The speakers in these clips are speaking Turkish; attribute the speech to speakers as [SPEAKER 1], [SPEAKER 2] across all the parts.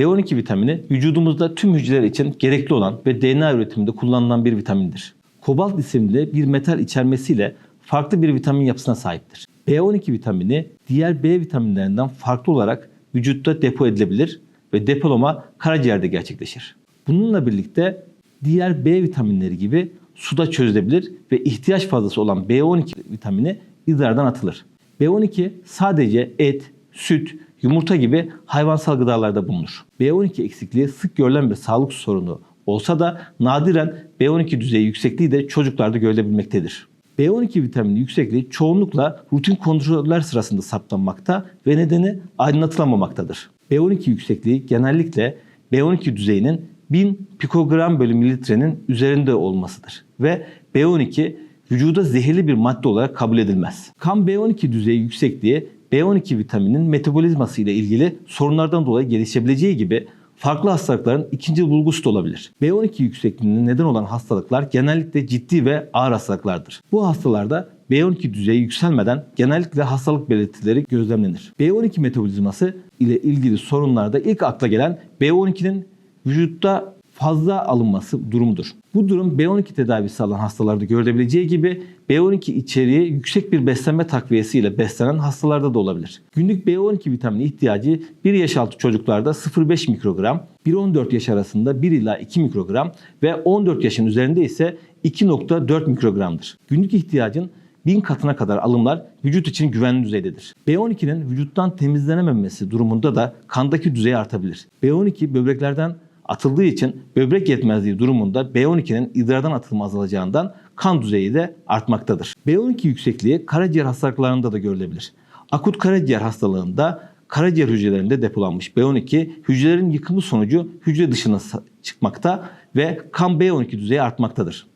[SPEAKER 1] B12 vitamini vücudumuzda tüm hücreler için gerekli olan ve DNA üretiminde kullanılan bir vitamindir. Kobalt isimli bir metal içermesiyle farklı bir vitamin yapısına sahiptir. B12 vitamini diğer B vitaminlerinden farklı olarak vücutta depo edilebilir ve depolama karaciğerde gerçekleşir. Bununla birlikte diğer B vitaminleri gibi suda çözülebilir ve ihtiyaç fazlası olan B12 vitamini idrardan atılır. B12 sadece et, süt, yumurta gibi hayvansal gıdalarda bulunur. B12 eksikliği sık görülen bir sağlık sorunu olsa da nadiren B12 düzeyi yüksekliği de çocuklarda görülebilmektedir. B12 vitamini yüksekliği çoğunlukla rutin kontroller sırasında saptanmakta ve nedeni aydınlatılamamamaktadır. B12 yüksekliği genellikle B12 düzeyinin 1000 pikogram bölü mililitrenin üzerinde olmasıdır ve B12 vücuda zehirli bir madde olarak kabul edilmez. Kan B12 düzeyi yüksekliği B12 vitaminin metabolizması ile ilgili sorunlardan dolayı gelişebileceği gibi farklı hastalıkların ikinci bulgusu da olabilir. B12 yüksekliğine neden olan hastalıklar genellikle ciddi ve ağır hastalıklardır. Bu hastalarda B12 düzeyi yükselmeden genellikle hastalık belirtileri gözlemlenir. B12 metabolizması ile ilgili sorunlarda ilk akla gelen B12'nin vücutta fazla alınması durumudur. Bu durum B12 tedavisi alan hastalarda görülebileceği gibi B12 içeriği yüksek bir beslenme takviyesiyle beslenen hastalarda da olabilir. Günlük B12 vitamini ihtiyacı 1 yaş altı çocuklarda 0,5 mikrogram, 1-14 yaş arasında 1 ila 2 mikrogram ve 14 yaşın üzerinde ise 2.4 mikrogramdır. Günlük ihtiyacın 1000 katına kadar alımlar vücut için güvenli düzeydedir. B12'nin vücuttan temizlenememesi durumunda da kandaki düzey artabilir. B12 böbreklerden atıldığı için böbrek yetmezliği durumunda B12'nin idrardan atılma azalacağından kan düzeyi de artmaktadır. B12 yüksekliği karaciğer hastalıklarında da görülebilir. Akut karaciğer hastalığında karaciğer hücrelerinde depolanmış B12 hücrelerin yıkımı sonucu hücre dışına çıkmakta ve kan B12 düzeyi artmaktadır.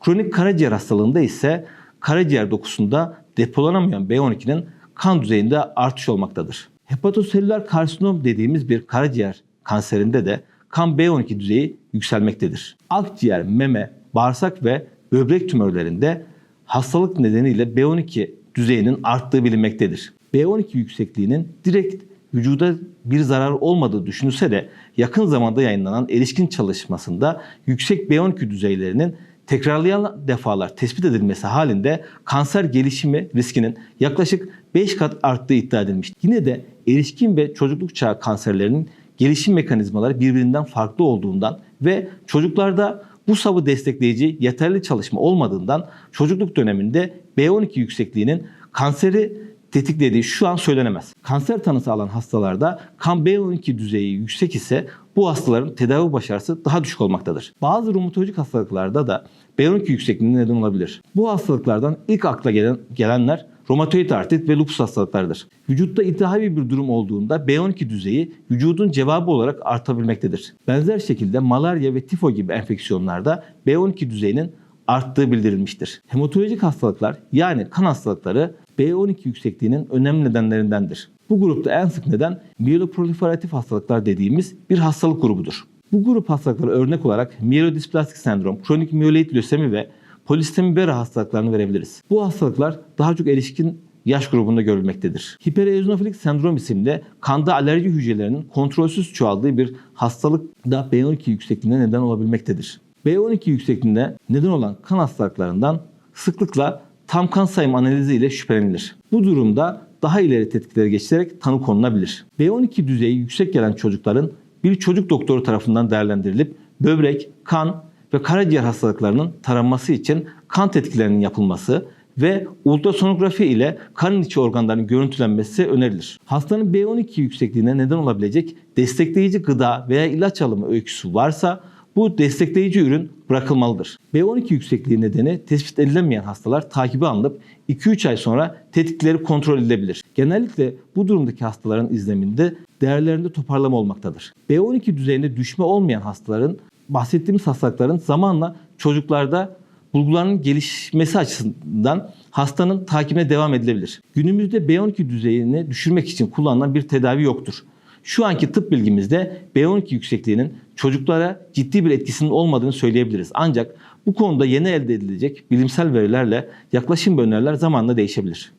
[SPEAKER 1] Kronik karaciğer hastalığında ise karaciğer dokusunda depolanamayan B12'nin kan düzeyinde artış olmaktadır. Hepatoselüler karsinom dediğimiz bir karaciğer kanserinde de kan B12 düzeyi yükselmektedir. Akciğer, meme, bağırsak ve böbrek tümörlerinde hastalık nedeniyle B12 düzeyinin arttığı bilinmektedir. B12 yüksekliğinin direkt vücuda bir zarar olmadığı düşünülse de yakın zamanda yayınlanan erişkin çalışmasında yüksek B12 düzeylerinin tekrarlayan defalar tespit edilmesi halinde kanser gelişimi riskinin yaklaşık 5 kat arttığı iddia edilmiş. Yine de erişkin ve çocukluk çağı kanserlerinin gelişim mekanizmaları birbirinden farklı olduğundan ve çocuklarda bu savı destekleyici yeterli çalışma olmadığından çocukluk döneminde B12 yüksekliğinin kanseri tetiklediği şu an söylenemez. Kanser tanısı alan hastalarda kan B12 düzeyi yüksek ise bu hastaların tedavi başarısı daha düşük olmaktadır. Bazı romatolojik hastalıklarda da B12 yüksekliğine neden olabilir. Bu hastalıklardan ilk akla gelen, gelenler romatoid artrit ve lupus hastalıklarıdır. Vücutta iltihabi bir durum olduğunda B12 düzeyi vücudun cevabı olarak artabilmektedir. Benzer şekilde malaria ve tifo gibi enfeksiyonlarda B12 düzeyinin arttığı bildirilmiştir. Hematolojik hastalıklar yani kan hastalıkları B12 yüksekliğinin önemli nedenlerindendir. Bu grupta en sık neden miyeloproliferatif hastalıklar dediğimiz bir hastalık grubudur. Bu grup hastalıkları örnek olarak miyelodisplastik sendrom, kronik miyeloid lösemi ve polistemi vera hastalıklarını verebiliriz. Bu hastalıklar daha çok erişkin yaş grubunda görülmektedir. Hipereozinofilik sendrom isimli kanda alerji hücrelerinin kontrolsüz çoğaldığı bir hastalık da B12 yüksekliğine neden olabilmektedir. B12 yüksekliğinde neden olan kan hastalıklarından sıklıkla tam kan sayım analizi ile şüphelenilir. Bu durumda daha ileri tetkiklere geçilerek tanı konulabilir. B12 düzeyi yüksek gelen çocukların bir çocuk doktoru tarafından değerlendirilip böbrek, kan ve karaciğer hastalıklarının taranması için kan tetkilerinin yapılması ve ultrasonografi ile karın içi organların görüntülenmesi önerilir. Hastanın B12 yüksekliğine neden olabilecek destekleyici gıda veya ilaç alımı öyküsü varsa bu destekleyici ürün bırakılmalıdır. B12 yüksekliği nedeni tespit edilemeyen hastalar takibe alınıp 2-3 ay sonra tetikleri kontrol edilebilir. Genellikle bu durumdaki hastaların izleminde değerlerinde toparlama olmaktadır. B12 düzeyinde düşme olmayan hastaların bahsettiğimiz hastalıkların zamanla çocuklarda bulguların gelişmesi açısından hastanın takibine devam edilebilir. Günümüzde B12 düzeyini düşürmek için kullanılan bir tedavi yoktur. Şu anki tıp bilgimizde B12 yüksekliğinin çocuklara ciddi bir etkisinin olmadığını söyleyebiliriz. Ancak bu konuda yeni elde edilecek bilimsel verilerle yaklaşım ve öneriler zamanla değişebilir.